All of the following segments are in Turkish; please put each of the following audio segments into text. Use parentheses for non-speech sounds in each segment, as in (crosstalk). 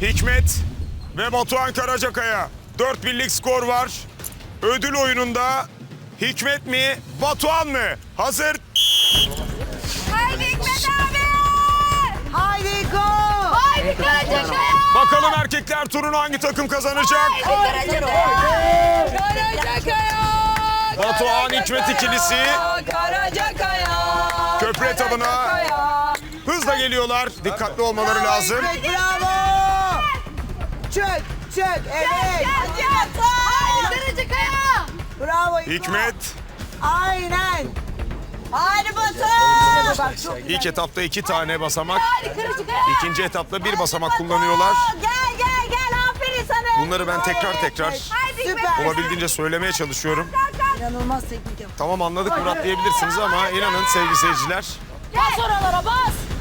Hikmet ve Batuhan Karacakaya. 4 birlik skor var. Ödül oyununda Hikmet mi, Batuhan mı? Hazır. Haydi Hikmet abi! Haydi go! Haydi Karacakaya! Bakalım erkekler turunu hangi takım kazanacak? Haydi Karacakaya! Karacakaya! Batuhan Hikmet ikilisi Karacakaya! köprü etabına hızla geliyorlar. Dikkatli olmaları lazım. Bravo! Çök, çök, evet. Haydi Karacakaya! Bravo Hikmet. Hikmet Aynen. Haydi Batu. Bak çok ilk etapta iki tane basamak, Haydi ikinci etapta bir basamak kullanıyorlar. Gel gel gel aferin sana. Bunları ben tekrar tekrar Haydi Hikmet! Süper. olabildiğince söylemeye çalışıyorum. İnanılmaz teknik yap. Tamam anladık Murat diyebilirsiniz ama inanın sevgili seyirciler Bas oralara bas!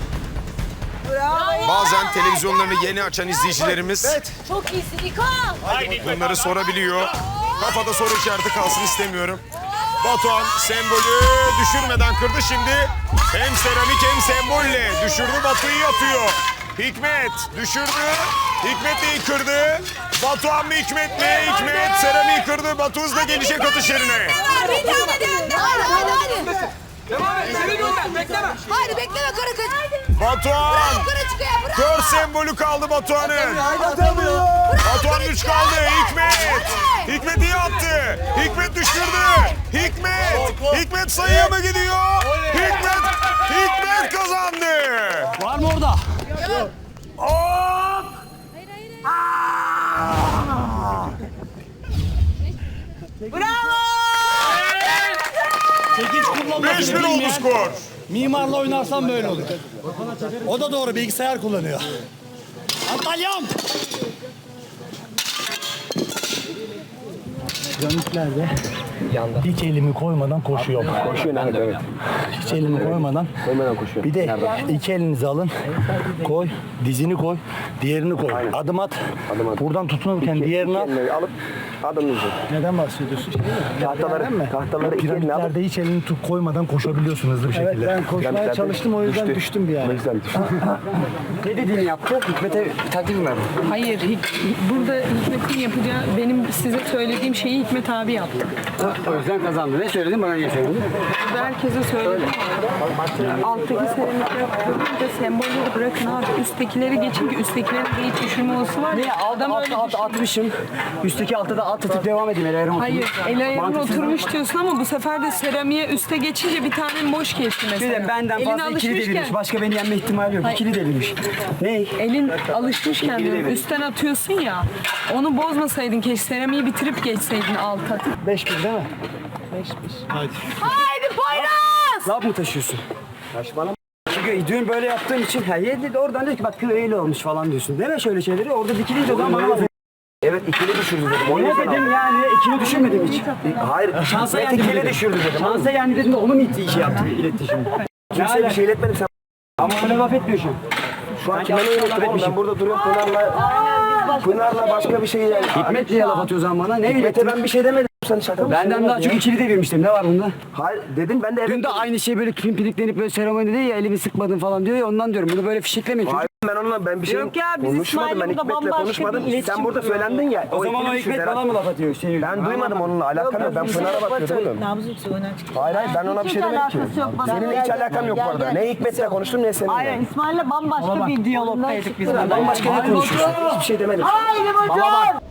Bravo. bazen televizyonlarını yeni açan izleyicilerimiz Çok iyisin İko! bunları sorabiliyor. Kafada soru işareti kalsın istemiyorum. Batuhan sembolü düşürmeden kırdı şimdi. Hem seramik hem sembolle düşürdü Batu'yu atıyor. Hikmet düşürdü. Hikmet de iyi kırdı. Batuhan mı Hikmet mi? Hikmet seramiği kırdı. Batu hızla gelecek atış yerine. Bir tane de Haydi haydi haydi! Haydi bekleme Karacakaya! Batuhan Karacakaya bravo! Dört sembolü kaldı Batuhan'ın. Batuhan üç kaldı. Hikmet. Hikmet iyi attı. Hikmet düşürdü. Hikmet. Hikmet sayıya mı gidiyor? Hikmet. Hikmet kazandı. Var mı orada? Bravo. Çekiç kullanmak 5-1 oldu skor. Mimarla oynarsan böyle olur. O da doğru bilgisayar kullanıyor. Antalya'm. Piramitlerde hiç elimi koymadan koşuyorum. Koşuyor nerede? Evet. Hiç elimi koymadan. Koymadan koşuyor. Bir de iki elinizi alın. Koy. Dizini koy. Diğerini koy. Adım at. Adım at. Buradan tutunurken diğerini al. Alıp adımınızı. Neden bahsediyorsun? Tahtaları, tahtaları iki eline alıp. Piramitlerde hiç elini tut koymadan koşabiliyorsun hızlı bir şekilde. Evet ben koşmaya Piramitlerde çalıştım o yüzden düştü. düştüm bir O yüzden düştü. (laughs) Ne dediğini yaptı? Hikmet'e takdir mi? Hayır, Hik- burada Hikmet'in yapacağı, benim size söylediğim şeyi Hikmet abi yaptı. O yüzden kazandı. Ne söyledin bana niye söyledin? Herkese söyledim. Alttaki seramikleri kırınca sembolleri bırakın abi. Üsttekileri geçin ki üsttekilerin de hiç düşürme olası var. Niye? ya. Alt, Adam alt, öyle alt, düşünüyor. atmışım. Üstteki altta da alt tutup devam edeyim. El ayarım Hayır, el ayarın Mantıksız oturmuş diyorsun ama bu sefer de seramiğe üste geçince bir tane boş geçti Bir mesela. de benden Elin fazla ikili alışmışken- delirmiş. Başka beni yenme ihtimali yok. İkili delirmiş. Ne? Elin alışmışken diyorum, üstten atıyorsun ya. Onu bozmasaydın keşke seramiği bitirip geçseydin alta. 5 1 değil mi? Haydi Poyraz! Laf mı taşıyorsun? Saçmalama. Çünkü dün böyle yaptığım için ha yedi de oradan dedi ki bak kıl öyle olmuş falan diyorsun. Deme şöyle şeyleri. Orada dikilince o zaman bana laf Evet ikili düşürdü dedim. O Ne yüzden dedim aldım. yani? İkili düşünmedim hiç. Hayır. Şansa Hikmet yendi ikili dedim. düşürdü dedim. Şansa yendi dedim de onu mu itti şey yaptı, iletti şimdi? Kimseye bir şey iletmedim sen. Ama öyle laf etmiyor şu an. Şu an kime ne ilettim oğlum? Ben burada duruyorum Pınar'la. Pınar'la başka bir şey yani. Hikmet diye laf atıyor zaman bana. Ne Hikmet'e ben bir şey demedim. Sen şaka mısın? Benden daha çok ikili devirmiştim. Ne var bunda? Hayır dedim ben de evet. Dün de aynı şey böyle pimpiriklenip böyle seremonide değil ya elimi sıkmadın falan diyor ya ondan diyorum. Bunu böyle fişeklemeyin. Hayır ben onunla ben bir şey Yok ya, biz konuşmadım. İsmail'le Ben burada Hikmet'le bambaşka konuşmadım. iletişim Sen burada söylendin ya. O zaman o ikili Hikmet bana mı laf atıyor? Şey, Ben duymadım onunla alakam yok. Ben Pınar'a bakıyordum oğlum. Nabzı yüksek. Hayır hayır ben ona bir şey demedim ki. Seninle hiç alakam yok bu arada. Ne Hikmet'le konuştum ne seninle. Aynen İsmail'le bambaşka bir diyalogdaydık biz. Ben bambaşka ne konuşuyorsun? Hiçbir şey demedim. Haydi Batu!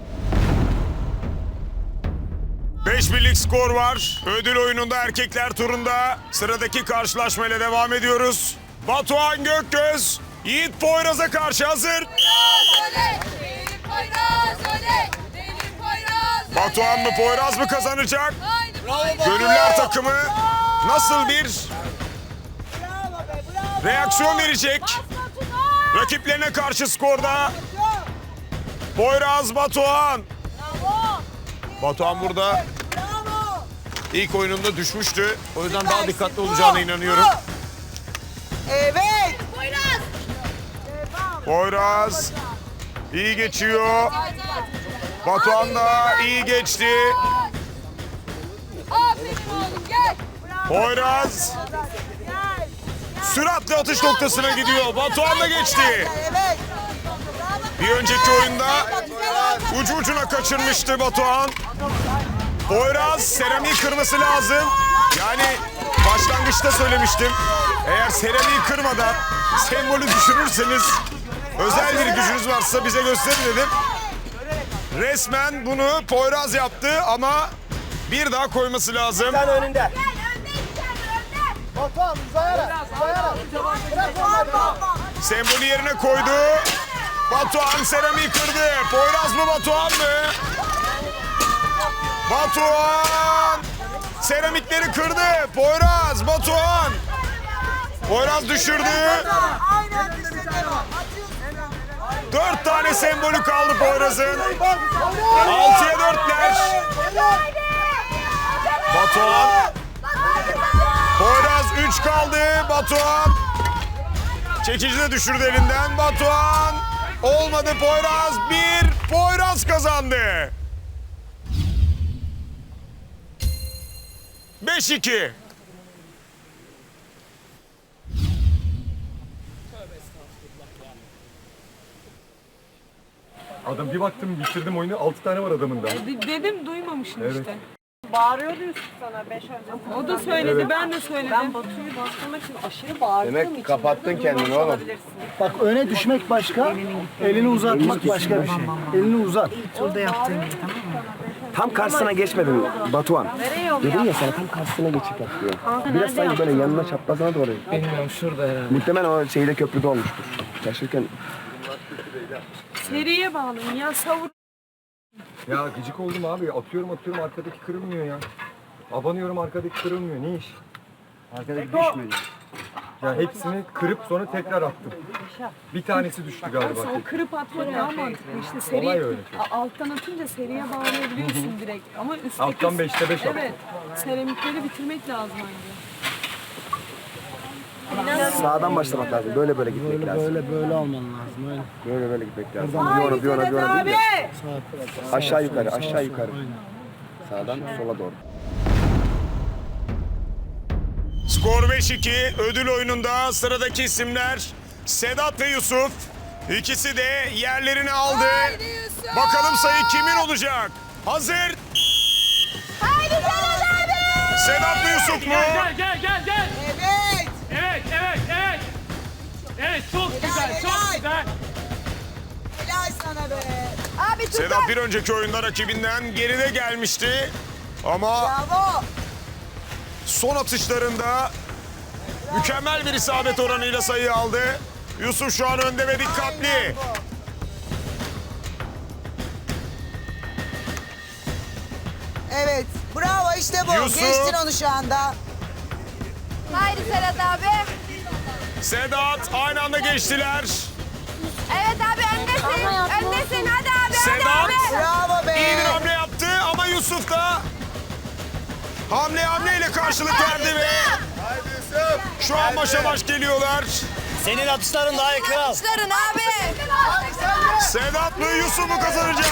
5 birlik skor var. Ödül oyununda erkekler turunda sıradaki karşılaşmayla devam ediyoruz. Batuhan Gökgöz, Yiğit Poyraz'a karşı hazır. Batuhan mı Poyraz mı kazanacak? Gönüller takımı nasıl bir reaksiyon verecek? Rakiplerine karşı skorda. Poyraz Batuhan. Batuhan burada ilk oyununda düşmüştü. O yüzden daha dikkatli olacağına inanıyorum. Evet. Poyraz! Poyraz iyi geçiyor. Batuhan da iyi geçti. Aferin oğlum gel! Poyraz süratle atış noktasına gidiyor. Batuhan da geçti. Evet. Bir önceki oyunda ucu ucuna kaçırmıştı Batuhan. Poyraz seramiği kırması lazım. Yani başlangıçta söylemiştim. Eğer seramiği kırmadan sembolü düşürürseniz özel bir gücünüz varsa bize gösterin dedim. Resmen bunu Poyraz yaptı ama bir daha koyması lazım. Sen önünde. Sembolü yerine koydu. Batuhan seramiği kırdı. Poyraz mı Batuhan mı? Batuhan seramikleri kırdı. Poyraz, Batuhan. Poyraz düşürdü. Dört tane sembolü kaldı Poyraz'ın. Altıya dörtler. Batuhan. Poyraz 3 kaldı. Batuhan. Çekici de düşürdü elinden. Batuhan. Olmadı Poyraz. Bir. Poyraz kazandı. 5-2. Adam bir baktım bitirdim oyunu 6 tane var adamın da. De- dedim duymamışsın Evet. işte. Bağırıyordu Yusuf sana 5 önce. O da söyledi, ben de söyledim. Ben Batu'yu bastırmak için aşırı bağırdığım için. Demek kapattın burada kendini oğlum. olabilirsin. Bak öne düşmek başka, elini uzatmak başka bir şey. Elini uzat. Tam karşısına geçmedin Batuhan. Dedim ya sana tam karşısına geçip yap diyor. Biraz sanki böyle yanına çaprazına doğru. Bilmiyorum şurada herhalde. Muhtemelen o şeyde köprüde olmuştur. Taşırken Seriye bağlayın ya savur. Ya gıcık oldum abi. Atıyorum atıyorum arkadaki kırılmıyor ya. Abanıyorum arkadaki kırılmıyor. Ne iş? arkadaki düşmüyor. Ya hepsini kırıp sonra tekrar attım. Bir tanesi düştü galiba. O kırıp atmak daha mantıklı işte Olay seri A- alttan atınca seriye bağlayabiliyorsun direkt ama üstteki Alttan beşte beş attım. Evet. Seramikleri bitirmek lazım bence. Sağdan başlamak lazım. Böyle böyle gitmek lazım. Böyle böyle alman lazım. Öyle. Böyle böyle gitmek lazım. Bir ona bir ona bir ona değil de. Aşağı yukarı aşağı yukarı. Sağdan sola doğru. Skor 5-2. Ödül oyununda sıradaki isimler Sedat ve Yusuf. İkisi de yerlerini aldı. Haydi Yusuf. Bakalım sayı kimin olacak? Hazır. Haydi Sedat abi. Sedat mı Yusuf mu? Gel gel gel Abi. Sedat bir önceki oyunda rakibinden geride gelmişti. Ama Bravo. son atışlarında mükemmel bir isabet oranıyla sayı aldı. Yusuf şu an önde ve dikkatli. Evet. Bravo işte bu. Yusuf. Geçtin onu şu anda. Haydi Serhat abi. Sedat aynı anda geçtiler. Yusuf da hamle hamleyle karşılık verdi ve şu an başa baş geliyorlar. Senin atışların daha yakın al. Kuşların abi. Sedat mı Yusuf mu kazanacak?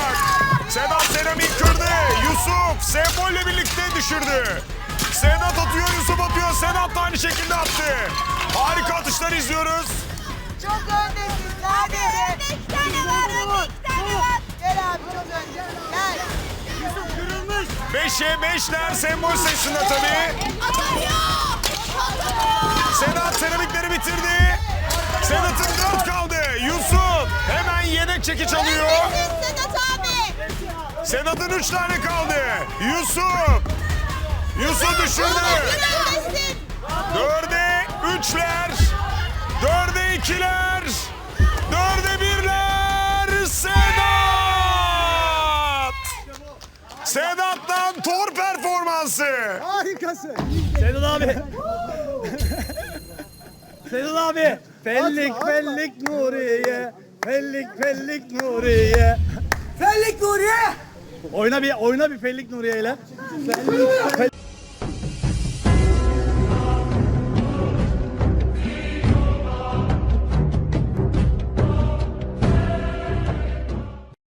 Sedat seramik kırdı. Yusuf sembolle birlikte düşürdü. Sedat atıyor, Yusuf atıyor. Sedat da aynı şekilde attı. Harika atışlar izliyoruz. Çok öndesin. Hadi. İki tane var. İki tane var. Gel abi çok önde. Beşe beşler sembol sayısında tabii. Sedat seramikleri bitirdi. Sedat'ın dört kaldı. Yusuf hemen yedek çekiç alıyor. Sedat abi. Sedat'ın üç tane kaldı. Yusuf. Yusuf düşürdü. Dörde üçler. Dörde ikiler. Performansı. Harikasın. Sedat abi. Sedat abi. Fellik fellik Nuriye. Fellik fellik Nuriye. Fellik Nuriye. Oyna bir oyna bir Fellik Nuriye ile. Fellik, fel-